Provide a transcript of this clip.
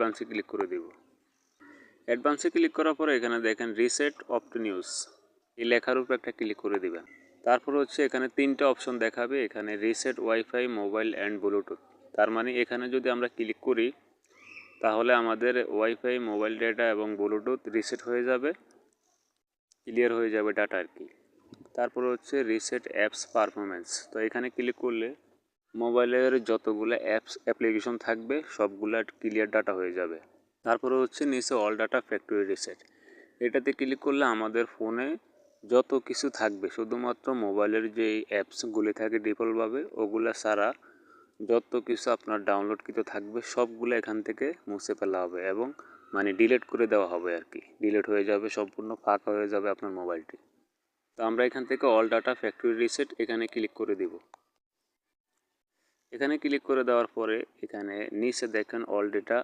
অ্যাডভান্সে click করে দিব। অ্যাডভান্সে click করার পরে এখানে দেখেন রিসেট অপ টু নিউজ এই লেখার উপর একটা ক্লিক করে দিবেন। তারপর হচ্ছে এখানে তিনটা অপশন দেখাবে। এখানে reset wifi mobile and Bluetooth তার মানে এখানে যদি আমরা ক্লিক করি, তাহলে আমাদের ওয়াইফাই মোবাইল ডেটা এবং ব্লুটুথ রিসেট হয়ে যাবে। ক্লিয়ার হয়ে যাবে ডাটা আর কি। তারপর হচ্ছে রিসেট অ্যাপস পারফরমেন্স তো এখানে ক্লিক করলে মোবাইলের যতগুলো অ্যাপস অ্যাপ্লিকেশন থাকবে, সবগুলো ক্লিয়ার ডাটা হয়ে যাবে। তারপরে হচ্ছে নিচে অল ডাটা ফ্যাক্টরি রিসেট এটাতে ক্লিক করলে আমাদের ফোনে যত কিছু থাকবে, শুধুমাত্র মোবাইলের যে অ্যাপসগুলি থাকে ডিফল্টভাবে ওগুলা ছাড়া যত কিছু আপনার ডাউনলোডকৃত থাকবে, সবগুলো এখান থেকে মুছে ফেলা হবে এবং মানে ডিলেট করে দেওয়া হবে আর কি। ডিলেট হয়ে যাবে, সম্পূর্ণ ফাঁকা হয়ে যাবে আপনার মোবাইলটি। তো আমরা এখান থেকে অল ডাটা ফ্যাক্টরি রিসেট এখানে ক্লিক করে দিব। এখানে ক্লিক করে দেওয়ার পরে এখানে নিচে দেখেন অল ডেটা